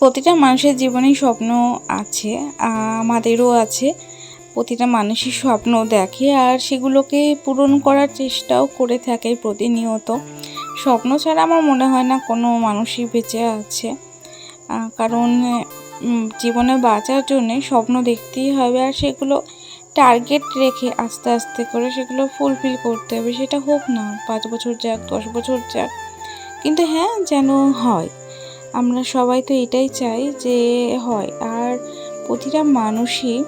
প্রতিটা মানুষের জীবনেই স্বপ্ন আছে, আমাদেরও আছে। প্রতিটা মানুষই স্বপ্ন দেখে আর সেগুলোকে পূরণ করার চেষ্টাও করে থাকে প্রতিনিয়ত। স্বপ্ন ছাড়া আমার মনে হয় না কোনো মানুষই বেঁচে আছে। কারণ জীবনে বাঁচার জন্যে স্বপ্ন দেখতেই হবে আর সেগুলো টার্গেট রেখে আস্তে আস্তে করে সেগুলো ফুলফিল করতে হবে। সেটা হোক না, পাঁচ বছর যাক, দশ বছর যাক। কিন্তু হ্যাঁ যেন হয়। আমরা সবাই তো এটাই চাই যে হয়। আর প্রতিটা মানুষই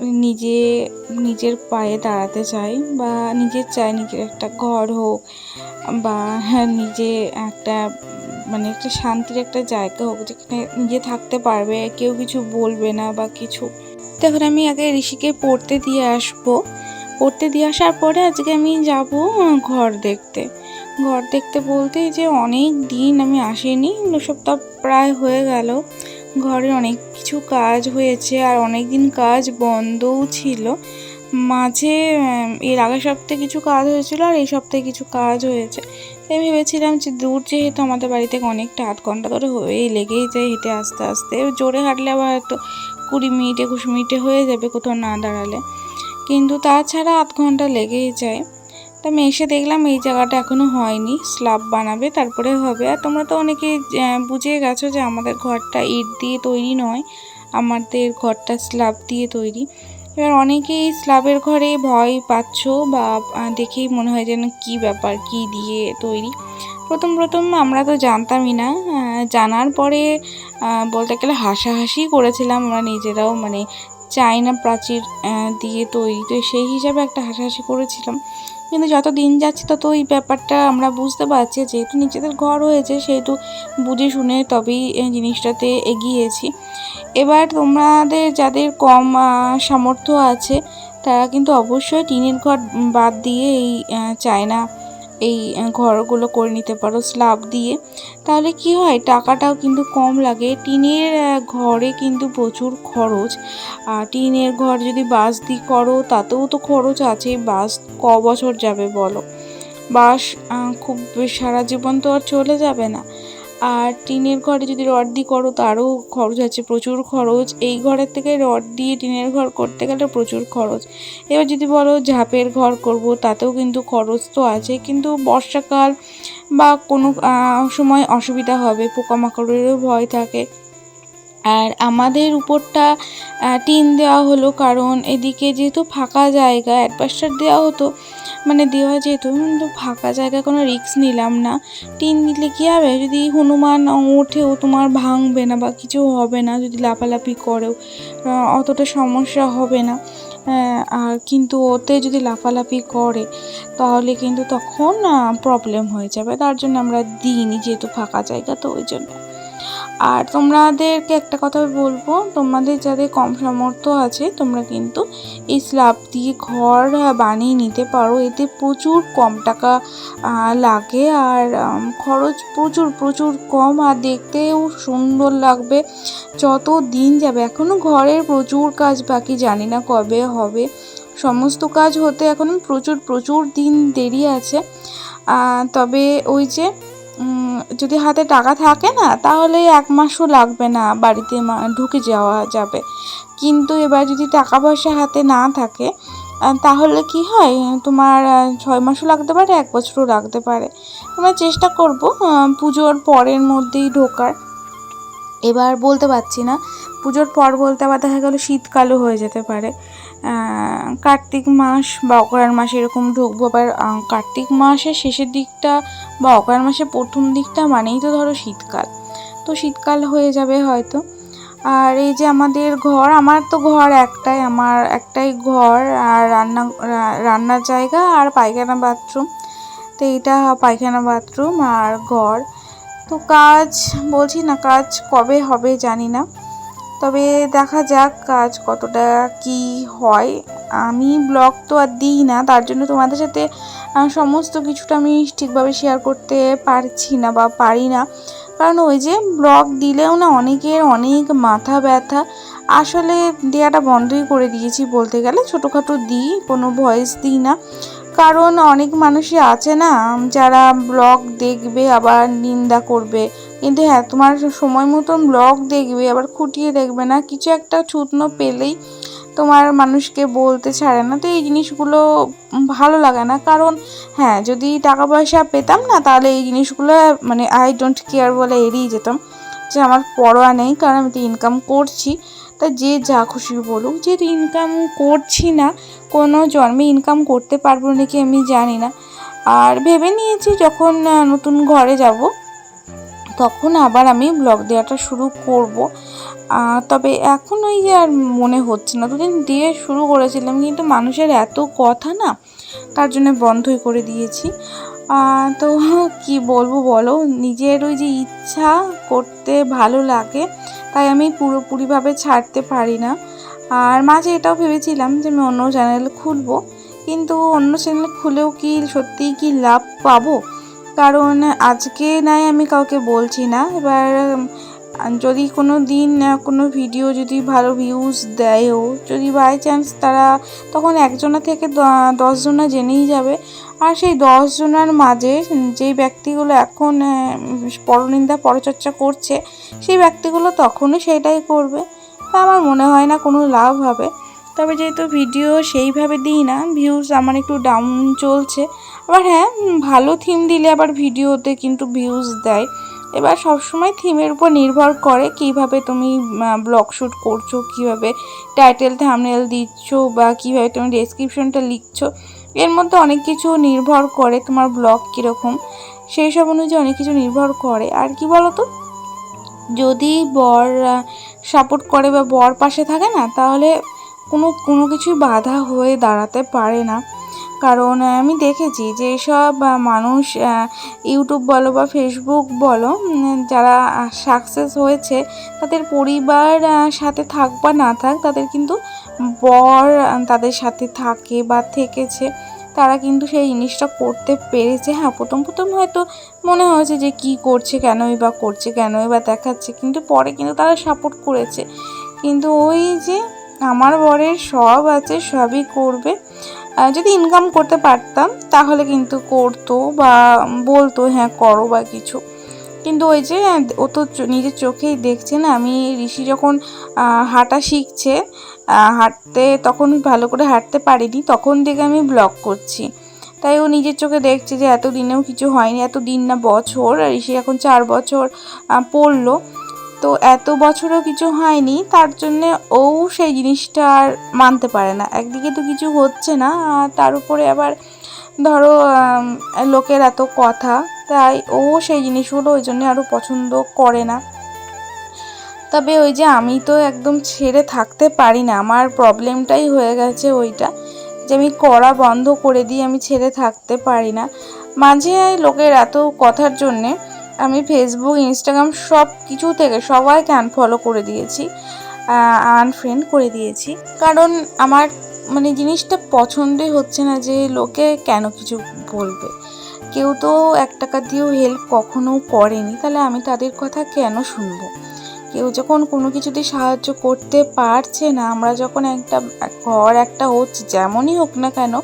নিজে, নিজের পায়ে দাঁড়াতে চায় বা নিজের চায় নিজের একটা ঘর হোক বা হ্যাঁ নিজে একটা মানে একটা শান্তির একটা জায়গা হোক যেখানে নিজে থাকতে পারবে, কেউ কিছু বলবে না বা কিছু। তখন আমি আগে ঋষিকে পড়তে দিয়ে আসব। পড়তে দিয়ে আসার পরে আজকে আমি যাব ঘর দেখতে। ঘর দেখতে বলতে যে অনেক দিন আমি আসিনি দু সপ্তাহ প্রায় হয়ে গেল। ঘরে অনেক কিছু কাজ হয়েছে আর অনেক দিন কাজ বন্ধও ছিল। মাঝে এর আগের সপ্তাহে কিছু কাজ হয়েছিল আর এই সপ্তাহে কিছু কাজ হয়েছে। তাই ভেবেছিলাম যে দূর যেহেতু আমাদের বাড়ি থেকে অনেকটা আধ ঘণ্টা ধরে হয়েই লেগেই যায় হেঁটে আস্তে আস্তে। জোরে হাঁটলে আবার হয়তো কুড়ি মিনিট, একুশ মিনিটে হয়ে যাবে কোথাও না দাঁড়ালে। কিন্তু তাছাড়া আধ ঘণ্টা লেগেই যায়। তা আমি এসে দেখলাম এই জায়গাটা এখনও হয়নি। স্ল্যাব বানাবে তারপরে হবে। আর তোমরা তো অনেকেই আহ, বুঝে গেছো যে আমাদের ঘরটা ইট দিয়ে তৈরি নয় আমাদের ঘরটা স্ল্যাব দিয়ে তৈরি। এবার অনেকেই স্ল্যাবের ঘরে ভয় পাচ্ছ বা দেখেই মনে হয় যেন কী ব্যাপার কী দিয়ে তৈরি। প্রথম প্রথম আমরা তো জানতামই না জানার পরে বলতে গেলে হাসাহাসি করেছিলাম আমরা নিজেরাও মানে চায়না প্রাচীর দিয়ে তৈরি। তো সেই হিসাবে একটা হাসাহাসি করেছিলাম। কিন্তু যত দিন যাচ্ছে তত এই ব্যাপারটা আমরা বুঝতে পারছি। যেহেতু নিজেদের ঘর হয়েছে, সেহেতু বুঝে শুনে তবেই জিনিসটাতে এগিয়েছি। এবার তোমাদের যাদের কম সামর্থ্য আছে, তারা কিন্তু অবশ্যই টিনের ঘর বাদ দিয়ে এই চায় চায়না এই ঘরগুলো করে নিতে পারো স্ল্যাব দিয়ে। তাহলে কি হয়? টাকাটাও কিন্তু কম লাগে। টিনের ঘরে কিন্তু প্রচুর খরচ। আর টিনের ঘর যদি বাস দিয়ে করো, তাতেও তো খরচ আছে বাস ক বছর যাবে বলো? বাস খুব সারা জীবন তো আর চলে যাবে না। আর টিনের ঘরে যদি রড দিয়ে করো, তারও খরচ আছে, প্রচুর খরচ। এই ঘরের থেকে রড দিয়ে টিনের ঘর করতে গেলে প্রচুর খরচ। এবার যদি বলো ঝাপের ঘর করব, তাতেও কিন্তু খরচ তো আছে, কিন্তু বর্ষাকাল বা কোনো সময় অসুবিধা হবে, পোকামাকড়েরও ভয় থাকে। আর আমাদের উপরটা টিন দেওয়া হলো কারণ এদিকে যেহেতু ফাঁকা জায়গা অ্যাডভাস্টার দেওয়া হতো মানে দেওয়া যেত, কিন্তু ফাঁকা জায়গা কোনো রিস্ক নিলাম না। টিন দিলে কী হবে? যদি হনুমান ওঠেও তোমার ভাঙবে না বা কিছু হবে না, যদি লাফালাফি করেও অতটা সমস্যা হবে না। আর কিন্তু ওতে যদি লাফালাফি করে, তাহলে কিন্তু তখন প্রবলেম হয়ে যাবে। তার জন্য আমরা দিইনি যেহেতু ফাঁকা জায়গা, তো ওই জন্য। আর তোমাদেরকে একটা কথা বলব, তোমাদের যাদের কম সামর্থ্য আছে, তোমরা কিন্তু এই স্ল্যাব দিয়ে ঘর বানিয়ে নিতে পারো। এতে প্রচুর কম টাকা লাগে আর খরচ প্রচুর প্রচুর কম আর দেখতেও সুন্দর লাগবে। যত দিন যাবে এখনও ঘরের প্রচুর কাজ বাকি, জানি না কবে হবে। সমস্ত কাজ হতে এখন প্রচুর প্রচুর দিন দেরি আছে। তবে ওই যে যদি হাতে টাকা থাকে না তাহলে এক মাসও লাগবে না বাড়িতে ঢুকে যাওয়া যাবে। কিন্তু এবার যদি টাকা পয়সা হাতে না থাকে তাহলে কি হয়? তোমার ছয় মাসও লাগতে পারে, এক বছরও লাগতে পারে। আমরা চেষ্টা করব পুজোর পরের মধ্যেই ঢোকার। এবার বলতে পারছি না। পুজোর পর বলতে আবার দেখা গেলো শীতকালও হয়ে যেতে পারে। কার্তিক মাস বা অগ্রহায়ণ মাসে এরকম ঢুকবো, আবার কার্তিক মাসের শেষের দিকটা বা অগ্রহায়ণ মাসের প্রথম দিকটা মানেই তো ধরো শীতকাল। তো শীতকাল হয়ে যাবে হয়তো। আর এই যে আমাদের ঘর, আমার তো ঘর একটাই, আমার একটাই ঘর, আর রান্না, রান্নার জায়গা আর পায়খানা বাথরুম। তো এইটা পায়খানা বাথরুম আর ঘর। তো কাজ বলছি না, কাজ কবে হবে জানি না। তবে দেখা যাক কাজ কতটা কি হয়। আমি ব্লগ তো আর দিই না, তার জন্য তোমাদের সাথে সমস্ত কিছুটা আমি ঠিকভাবে শেয়ার করতে পারছি না বা পারি না। কারণ ওই যে ব্লগ দিলেও না অনেকের অনেক মাথা ব্যথা। আসলে দেওয়াটা বন্ধই করে দিয়েছি বলতে গেলে, ছোটোখাটো দিই, কোনো ভয়েস দিই না। কারণ অনেক মানুষই আছে না, যারা ব্লগ দেখবে, আবার নিন্দা করবে কিন্তু হ্যাঁ তোমার সময় মতন ব্লগ দেখবে, আবার খুঁটিয়ে দেখবে না। কিছু একটা ছুতনো পেলেই তোমার মানুষকে বলতে ছাড়ে না। তো এই জিনিসগুলো ভালো লাগে না। কারণ হ্যাঁ যদি টাকা পয়সা পেতাম না, তাহলে এই জিনিসগুলো মানে আই ডোন্ট কেয়ার বলে এড়িয়ে যেতাম। যে আমার পরোয়া নেই, কারণ আমি তো ইনকাম করছি। তা যে যা খুশি বলুক, যেহেতু ইনকাম করছি না, কোনো জন্মে ইনকাম করতে পারব নাকি আমি জানি না। আর ভেবে নিয়েছি যখন নতুন ঘরে যাব তখন আবার আমি ব্লগ দেওয়াটা শুরু করব। তবে এখন ওই আর মনে হচ্ছে না। দুদিন দিয়ে শুরু করেছিলাম, কিন্তু মানুষের এত কথা না, তার জন্য বন্ধই করে দিয়েছি। তো কি বলব বলো, নিজের ওই যে ইচ্ছা করতে ভালো লাগে, তাই আমি পুরোপুরিভাবে ছাড়তে পারি না। আর মাঝে এটাও ভেবেছিলাম যে আমি অন্য চ্যানেল খুলবো, কিন্তু অন্য চ্যানেল খুলেও কি সত্যিই কি লাভ পাবো? কারণ আজকে নাই আমি কাউকে বলছি না। এবার যদি কোনো দিন কোনো ভিডিও যদি ভালো ভিউজ দেয়ও, যদি বাই চান্স তারা তখন একজনা থেকে দশজনা জেনেই যাবে। আর সেই দশজনার মাঝে যেই ব্যক্তিগুলো এখন পরনিন্দা, পরচর্চা করছে, সেই ব্যক্তিগুলো তখনও সেটাই করবে। তা আমার মনে হয় না কোনো লাভ হবে। তবে যেহেতু ভিডিও সেইভাবে দিই না ভিউজ আমার একটু ডাউন চলছে আবার হ্যাঁ ভালো থিম দিলে আবার ভিডিওতে কিন্তু ভিউজ দেয়। এবার সবসময় থিমের উপর নির্ভর করে কীভাবে তুমি ব্লগ শ্যুট করছ, কীভাবে টাইটেল থামনেল দিচ্ছ বা কীভাবে তুমি ডেসক্রিপশনটা লিখছো, এর মধ্যে অনেক কিছু নির্ভর করে তোমার ব্লগ কীরকম। সেই সব অনুযায়ী অনেক কিছু নির্ভর করে। আর কি বলো তো যদি বর সাপোর্ট করে বা বর পাশে থাকে না, তাহলে কোনো কোনো কিছুই বাধা হয়ে দাঁড়াতে পারে না। কারণ আমি দেখেছি যে সব মানুষ ইউটিউব বলো বা ফেসবুক বলো যারা সাকসেস হয়েছে, তাদের পরিবার সাথে থাক বা না থাক, তাদের কিন্তু বর তাদের সাথে থাকে বা থেকেছে। তারা কিন্তু সেই জিনিসটা করতে পেরেছে। হ্যাঁ প্রথম প্রথম হয়তো মনে হয়েছে যে কি করছে, কেনই বা করছে, কেনই বা দেখাচ্ছে, কিন্তু পরে কিন্তু তারা সাপোর্ট করেছে। কিন্তু ওই যে আমার বরের সব আছে, সবই করবে। যদি ইনকাম করতে পারতাম, তাহলে কিন্তু করতো বা বলতো হ্যাঁ করো বা কিছু। কিন্তু ওই যে, ও তো নিজের চোখেই দেখছে না। আমি ঋষি যখন হাঁটা শিখছে হাঁটতে তখন ভালো করে হাঁটতে পারিনি, তখন থেকে আমি ব্লগ করছি। তাই ও নিজের চোখে দেখছে যে এত দিনেও কিছু হয়নি এত দিন না বছর। আর ঋষি এখন চার বছর পড়ল। তো এত বছরও কিছু হয়নি, তার জন্যে ও সেই জিনিসটা আর মানতে পারে না। একদিকে তো কিছু হচ্ছে না, আর তার উপরে আবার ধরো লোকের এত কথা, তাই ও সেই জিনিসগুলো ওই জন্য আরও পছন্দ করে না। তবে ওই যে আমি তো একদম ছেড়ে থাকতে পারি না, আমার প্রবলেমটাই হয়ে গেছে ওইটা, যে আমি করা বন্ধ করে দিয়ে আমি ছেড়ে থাকতে পারি না। মাঝে লোকের এত কথার জন্যে আমি ফেসবুক ইনস্টাগ্রাম সব কিছু থেকে সবাইকে আনফলো করে দিয়েছি আনফ্রেন্ড করে দিয়েছি। কারণ আমার মানে জিনিসটা পছন্দই হচ্ছে না যে লোকে কেন কিছু বলবে। কেউ তো এক টাকা দিয়েও হেল্প কখনো করেনি, তাহলে আমি তাদের কথা কেন শুনব? কেউ যখন কোনো কিছুতে সাহায্য করতে পারছে না, আমরা যখন একটা ঘর, একটা হচ্ছে যেমনই হোক না কেন,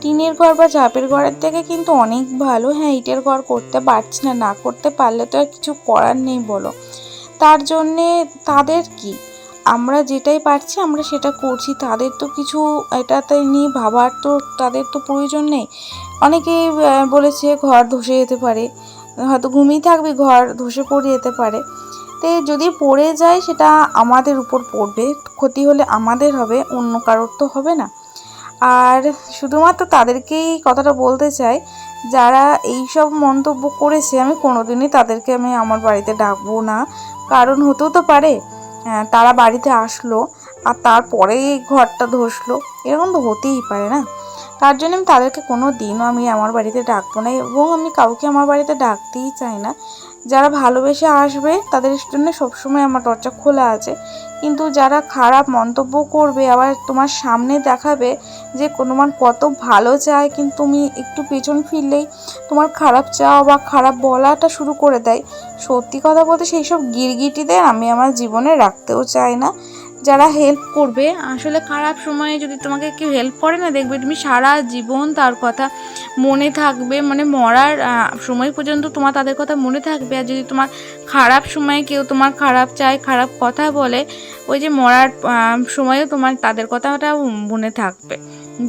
টিনের ঘর বা চাপের ঘরের থেকে কিন্তু অনেক ভালো। হ্যাঁ ইটের ঘর করতে পারছি না না করতে পারলে তো আর কিছু করার নেই বলো। তার জন্যে তাদের কি? আমরা যেটাই পারছি আমরা সেটা করছি। তাদের তো কিছু এটাতে নিয়ে ভাবার তো তাদের তো প্রয়োজন নেই। অনেকেই বলেছে ঘর ধসে যেতে পারে। হয়তো ঘুমিয়ে থাকবে, ঘর ধসে পড়ে যেতে পারে। তো যদি পড়ে যায়, সেটা আমাদের উপর পড়বে। ক্ষতি হলে আমাদের হবে, অন্য কারোর তো হবে না। আর শুধুমাত্র তাদেরকেই কথাটা বলতে চাই, যারা এই সব মন্তব্য করেছে, আমি কোনোদিনই তাদেরকে আমি আমার বাড়িতে ডাকবো না। কারণ হতেও তো পারে তারা বাড়িতে আসলো, আর তারপরে ঘরটা ধসলো। এরকম তো হতেই পারে না। তার জন্য আমি তাদেরকে কোনো দিনও আমি আমার বাড়িতে ডাকবো না, এবং আমি কাউকে আমার বাড়িতে ডাকতেই চাই না। যারা ভালোবেসে আসবে, তাদের জন্য সবসময় আমার দরজা খোলা আছে। কিন্তু যারা খারাপ মন্তব্য করবে, আবার তোমার সামনে দেখাবে যে মান কত ভালো চায়, কিন্তু তুমি একটু পেছন ফিরলেই তোমার খারাপ চাওয়া বা খারাপ বলাটা শুরু করে দেয়। সত্যি কথা বলতে সেই সব গিরগিটিদের আমি আমার জীবনে রাখতেও চাই না। যারা হেল্প করবে, আসলে খারাপ সময়ে যদি তোমাকে কেউ হেল্প করে না, দেখবে তুমি সারা জীবন তার কথা মনে থাকবে। মানে মরার সময় পর্যন্ত তোমার তাদের কথা মনে থাকবে। আর যদি তোমার খারাপ সময়ে কেউ তোমার খারাপ চায়, খারাপ কথা বলে, ওই যে মরার সময়েও তোমার তাদের কথাটা মনে থাকবে।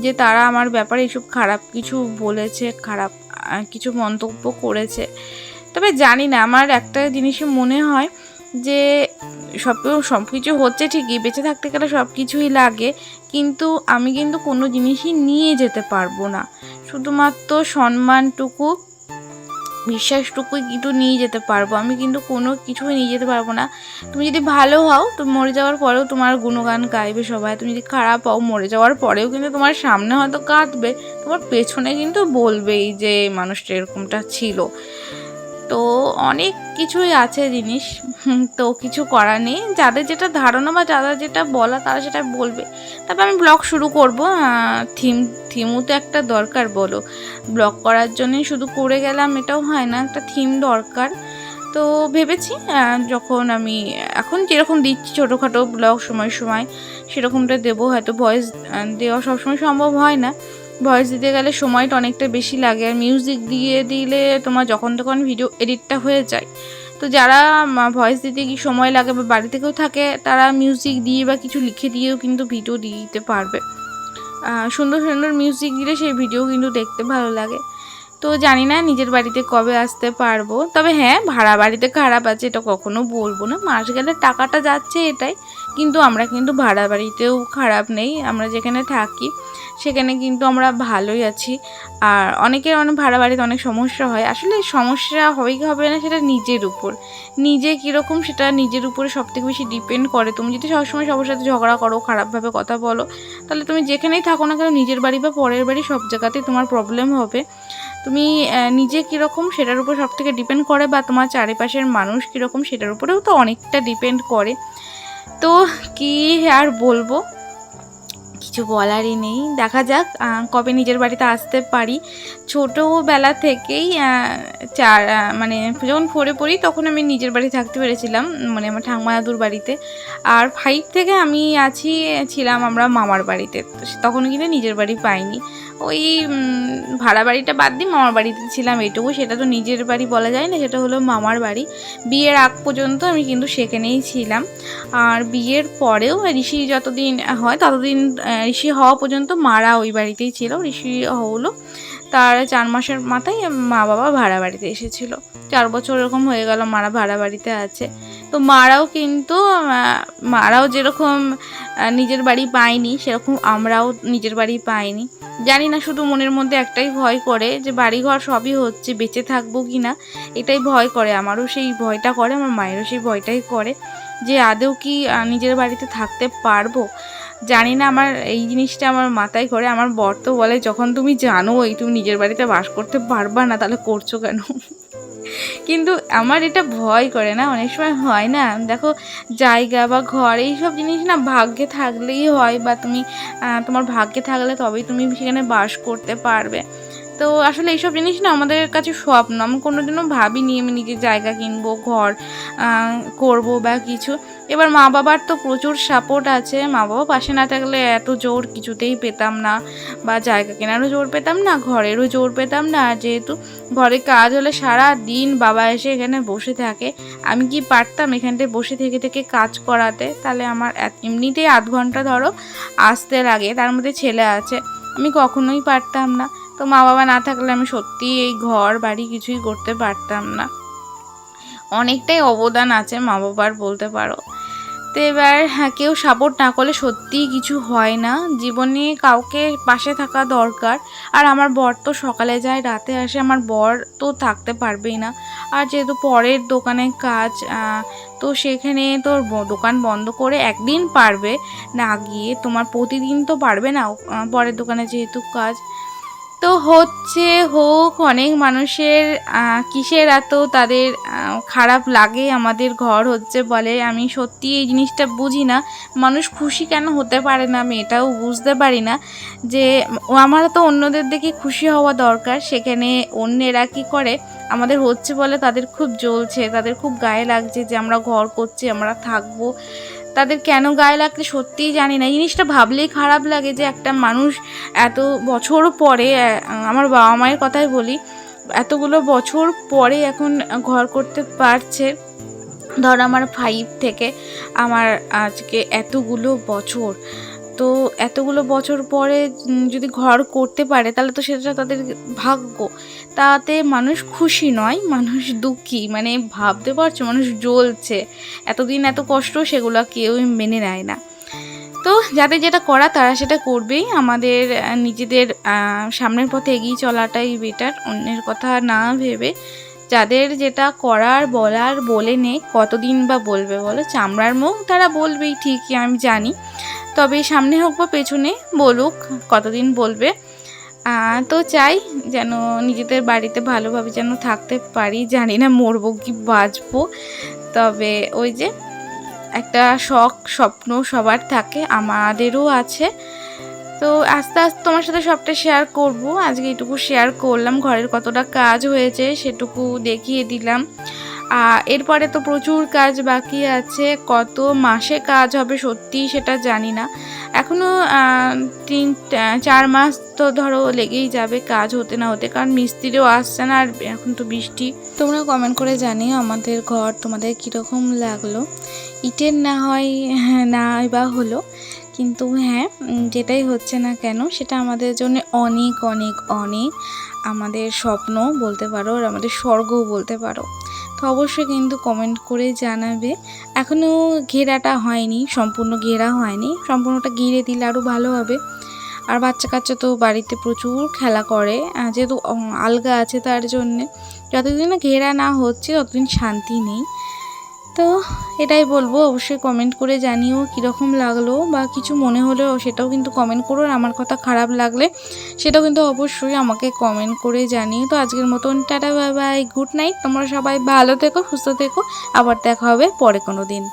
যে তারা আমার ব্যাপারে এইসব খারাপ কিছু বলেছে, খারাপ কিছু মন্তব্য করেছে। তবে জানি না, আমার একটা জিনিসই মনে হয় যে সব সব কিছু হচ্ছে ঠিকই, বেঁচে থাকতে গেলে সব কিছুই লাগে, কিন্তু আমি কিন্তু কোনো জিনিসই নিয়ে যেতে পারব না। শুধুমাত্র সম্মানটুকু, বিশ্বাসটুকুই কিন্তু নিয়ে যেতে পারব। আমি কিন্তু কোনো কিছুই নিয়ে যেতে পারব না। তুমি যদি ভালো হও তুমি মরে যাওয়ার পরেও তোমার গুণগান গাইবে সবাই। তুমি যদি খারাপ হও, মরে যাওয়ার পরেও কিন্তু তোমার সামনে হয়তো কাঁদবে। তোমার পেছনে কিন্তু বলবেই যে মানুষটা এরকমটা ছিল। তো অনেক কিছুই আছে জিনিস। তো কিছু করার নেই। যাদের যেটা ধারণা বা যাদের যেটা বলা তারা সেটা বলবে। তারপর আমি ব্লগ শুরু করব। থিম, থিমও তো একটা দরকার বলো। ব্লগ করার জন্যে শুধু করে গেলাম এটাও হয় না, একটা থিম দরকার। তো ভেবেছি যখন আমি, এখন যেরকম দিচ্ছি ছোটোখাটো ব্লগ সময় সময়, সেরকমটা দেবো। হয়তো ভয়েস দেওয়া সবসময় সম্ভব হয় না। ভয়েস দিতে গেলে সময়টা অনেকটা বেশি লাগে। আর মিউজিক দিয়ে দিলে তোমার যখন তখন ভিডিও এডিটটা হয়ে যায়। তো যারা ভয়েস দিতে কি সময় লাগে বা বাড়ি থেকেও থাকে, তারা মিউজিক দিয়ে বা কিছু লিখে দিয়েও কিন্তু ভিডিও দিতে পারবে। সুন্দর সুন্দর মিউজিক দিলে সেই ভিডিও কিন্তু দেখতে ভালো লাগে। তো জানি না নিজের বাড়িতে কবে আসতে পারব। তবে হ্যাঁ ভাড়া বাড়িতে খারাপ আছে, এটা কখনো বলব না। মাস গেলে টাকাটা যাচ্ছে এটাই। কিন্তু আমরা কিন্তু ভাড়া বাড়িতেও খারাপ নেই, আমরা যেখানে থাকি সেখানে কিন্তু আমরা ভালোই আছি। আর অনেকের অনেক ভাড়া বাড়িতে অনেক সমস্যা হয়। আসলে সমস্যা কি হবে না সেটা নিজের উপর। নিজে কীরকম সেটা নিজের উপরে সব থেকে বেশি ডিপেন্ড করে। তুমি যদি সবসময় সবার সাথে ঝগড়া করো, খারাপভাবে কথা বলো, তাহলে তুমি যেখানেই থাকো না কেন নিজের বাড়ি বা পরের বাড়ি সব জায়গাতেই তোমার প্রবলেম হবে। তুমি নিজে কীরকম সেটার উপর সব থেকে ডিপেন্ড করে বা তোমার চারিপাশের মানুষ কীরকম সেটার উপরেও তো অনেকটা ডিপেন্ড করে। তো কি আর বলব? কিছু বলারই নেই। দেখা যাক কবে নিজের বাড়িতে আসতে পারি। ছোটোবেলা থেকেই চার মানে যখন ফোরে পড়ি তখন আমি নিজের বাড়ি থাকতে পেরেছিলাম মানে আমার ঠাকুমা দাদুর বাড়িতে। আর ফাইভ থেকে আমি আছি, ছিলাম আমরা মামার বাড়িতে। তখন কিন্তু নিজের বাড়ি পাইনি। ওই ভাড়া বাড়িটা বাদ দিয়ে মামার বাড়িতে ছিলাম এটুকু সেটা তো নিজের বাড়ি বলা যায় না, সেটা হলো মামার বাড়ি। বিয়ের আগ পর্যন্ত আমি কিন্তু সেখানেই ছিলাম। আর বিয়ের পরেও ঋষি যতদিন হয়, ততদিন ঋষি হওয়া পর্যন্ত মারা ওই বাড়িতেই ছিল। ঋষি হলো। তার চার মাসের মাথায় মা বাবা ভাড়া বাড়িতে এসেছিল। চার বছর এরকম হয়ে গেল, মারা ভাড়া বাড়িতে আছে। তো মারাও কিন্তু মারাও যেরকম নিজের বাড়ি পায়নি, সেরকম আমরাও নিজের বাড়ি পাইনি। জানি না, শুধু মনের মধ্যে একটাই ভয় করে যে বাড়িঘর সবই হচ্ছে, বেঁচে থাকব কি না এটাই ভয় করে। আমারও সেই ভয়টা করে, আমার মায়েরও সেই ভয়টাই করে যে আদৌ কি নিজের বাড়িতে থাকতে পারব। জানি না আমার এই জিনিসটা আমার মাথায় করে আমার বর তো বলে, যখন তুমি জানোই তুমি নিজের বাড়িতে বাস করতে পারবা না, তাহলে করছ কেন? কিন্তু আমার এটা ভয় করে না, অনেক সময় হয় না। দেখো, জায়গা বা ঘর, এইসব জিনিস না ভাগ্যে থাকলেই হয় বা তুমি তোমার ভাগ্যে থাকলে তবেই তুমি সেখানে বাস করতে পারবে। তো আসলে এইসব জিনিস না আমাদের কাছে স্বপ্ন আমি কোনোদিনও ভাবিনি আমি নিজের জায়গা কিনবো, ঘর করব বা কিছু। এবার মা বাবার তো প্রচুর সাপোর্ট আছে। মা বাবা পাশে না থাকলে এত জোর কিছুতেই পেতাম না বা জায়গা কেনারও জোর পেতাম না, ঘরেরও জোর পেতাম না। যেহেতু ঘরে কাজ হলে সারা দিন বাবা এসে এখানে বসে থাকে, আমি কি পারতাম এখানটায় বসে থেকে থেকে কাজ করাতে? তাহলে আমার এমনিতেই আধ ঘণ্টা ধরো আসতে লাগে, তার মধ্যে ছেলে আছে। আমি কখনোই পারতাম না। তো মা বাবা না থাকলে আমি সত্যি এই ঘর, বাড়ি কিছুই করতে পারতাম না। অনেকটাই অবদান আছে মা বাবার বলতে পারো। তো এবার হ্যাঁ কেউ সাপোর্ট না করলে সত্যিই কিছু হয় না। জীবনে কাউকে পাশে থাকা দরকার। আর আমার বর তো সকালে যায়, রাতে আসে, আমার বর তো থাকতে পারবেই না। আর যেহেতু পরের দোকানে কাজ তো সেখানে তোর দোকান বন্ধ করে একদিন পারবে না গিয়ে। তোমার প্রতিদিন তো পারবে না পরের দোকানে যেহেতু কাজ। তো হচ্ছে হোক, অনেক মানুষের কিসের এত তাদের খারাপ লাগে আমাদের ঘর হচ্ছে বলে। আমি সত্যি এই জিনিসটা বুঝি না। মানুষ খুশি কেন হতে পারে না আমি এটাও বুঝতে পারি না। যে আমার তো অন্যদের দেখে খুশি হওয়া দরকার, সেখানে অন্যেরা কি করে? আমাদের হচ্ছে বলে তাদের খুব জ্বলছে, তাদের খুব গায়ে লাগছে যে আমরা ঘর করছি, আমরা থাকব। তাদের কেন গায়ে লাগলে সত্যিই জানি না। জিনিসটা ভাবলেই খারাপ লাগে যে একটা মানুষ এত বছর পরে আমার বাবা মায়ের কথাই বলি, এতগুলো বছর পরে এখন ঘর করতে পারছে। ধর আমার ফাইভ থেকে আমার আজকে এতগুলো বছর। তো এতগুলো বছর পরে যদি ঘর করতে পারে, তাহলে তো সেটা তাদের ভাগ্য। তাতে মানুষ খুশি নয়, মানুষ দুঃখী। মানে ভাবতে পারছ, মানুষ জ্বলছে। এতদিন এত কষ্ট সেগুলো কেউই মেনে নেয় না। তো যাদের যেটা করা, তারা সেটা করবেই। আমাদের নিজেদের সামনের পথে এগিয়ে চলাটাই বেটার অন্যের কথা না ভেবে যাদের যেটা করার, বলার, বলে নে কতদিন বা বলবে বলো? চামড়ার মুখ তারা বলবেই, ঠিকই, আমি জানি। তবে সামনে হোক বা পেছনে বলুক, কতদিন বলবে। তো চাই যেন নিজেদের বাড়িতে ভালোভাবে যেন থাকতে পারি। জানি না মরবো কি বাঁচবো, তবে ওই যে একটা শখ, স্বপ্ন সবার থাকে, আমাদেরও আছে। তো আস্তে আস্তে তোমার সাথে সবটা শেয়ার করব। আজকে এটুকু শেয়ার করলাম। ঘরের কতটা কাজ হয়েছে সেটুকু দেখিয়ে দিলাম। এরপরে তো প্রচুর কাজ বাকি আছে, কত মাসে কাজ হবে সত্যি সেটা জানি না। এখনও তিন চার মাস তো ধরো লেগেই যাবে কাজ হতে না হতে, কারণ মিস্ত্রিও আসছে না আর এখন তো বৃষ্টি। তোমরা কমেন্ট করে জানিও আমাদের ঘর তোমাদের কীরকম লাগল। ইটের না হয়, না বা হলো, কিন্তু হ্যাঁ যেটাই হচ্ছে না কেন সেটা আমাদের জন্য অনেক অনেক অনেক আমাদের স্বপ্ন বলতে পারো আর আমাদের স্বর্গও বলতে পারো। অবশ্যই কিন্তু কমেন্ট করে জানাবে। এখনও ঘেরাটা হয়নি, সম্পূর্ণ ঘেরা হয়নি। সম্পূর্ণটা ঘিরে দিলে আরও ভালো হবে। আর বাচ্চা কাচ্চা তো বাড়িতে প্রচুর খেলা করে। যেহেতু আলগা আছে তার জন্যে। যতদিন না ঘেরা না হচ্ছে, ততদিন শান্তি নেই। তো এটাই বলব, অবশ্যই কমেন্ট করে জানিও কীরকম লাগল বা কিছু মনে হলেও সেটাও কিন্তু কমেন্ট করো আমার কথা খারাপ লাগলে সেটাও কিন্তু অবশ্যই আমাকে কমেন্ট করে জানিও। তো আজকের মতন tata bye bye good night তোমরা সবাই ভালো থেকো, সুস্থ থেকো। আবার দেখা হবে পরে কোনো দিন।